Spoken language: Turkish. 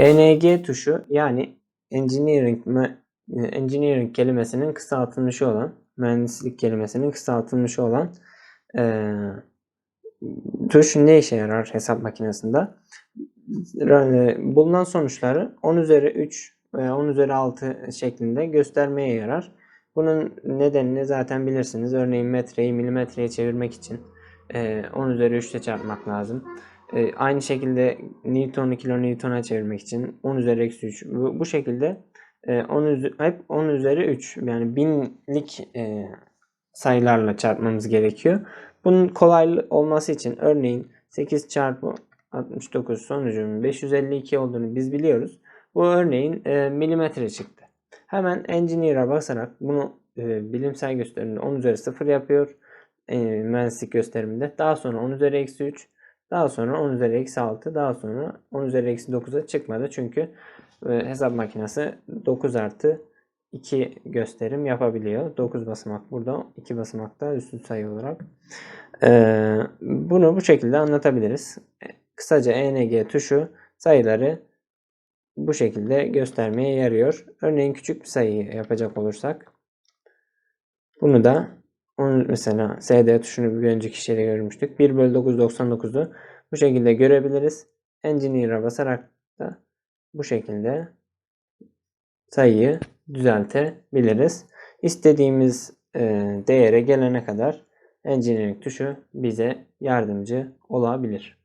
ENG tuşu yani engineering e, engineering kelimesinin kısaltılmışı olan mühendislik kelimesinin kısaltılmışı olan eee, tuş ne işe yarar hesap makinesinde? Bulunan sonuçları 10 üzeri 3 veya 10 üzeri 6 şeklinde göstermeye yarar. Bunun nedenini zaten bilirsiniz. Örneğin metreyi milimetreye çevirmek için eee, 10 üzeri 3 ile çarpmak lazım. Eee, aynı şekilde Newton'u kilonewton'a çevirmek için 10 üzeri eksi 3. Bu, bu şekilde eee, 10 üzeri, hep 10 üzeri 3 yani binlik eee, sayılarla çarpmamız gerekiyor. Bunun kolaylı olması için örneğin 8 çarpı 69 sonucunun 552 olduğunu biz biliyoruz. Bu örneğin e, milimetre çıktı. Hemen Engineer'a basarak bunu e, bilimsel gösterimde 10 üzeri 0 yapıyor. E, mühendislik gösteriminde. Daha sonra 10 üzeri eksi 3. Daha sonra 10 üzeri eksi 6. Daha sonra 10 üzeri eksi 9'a çıkmadı. Çünkü e, hesap makinesi 9 artı 2 gösterim yapabiliyor. 9 basamak burada, 2 basamak da üstü sayı olarak. Ee, bunu bu şekilde anlatabiliriz. Kısaca ENG tuşu sayıları bu şekilde göstermeye yarıyor. Örneğin küçük bir sayıyı yapacak olursak bunu da onu mesela SD tuşunu bir önceki şeyde görmüştük. 1 bölü 999'u bu şekilde görebiliriz. Engineer'a basarak da bu şekilde sayıyı düzeltebiliriz. İstediğimiz e, değere gelene kadar Engineering tuşu bize yardımcı olabilir.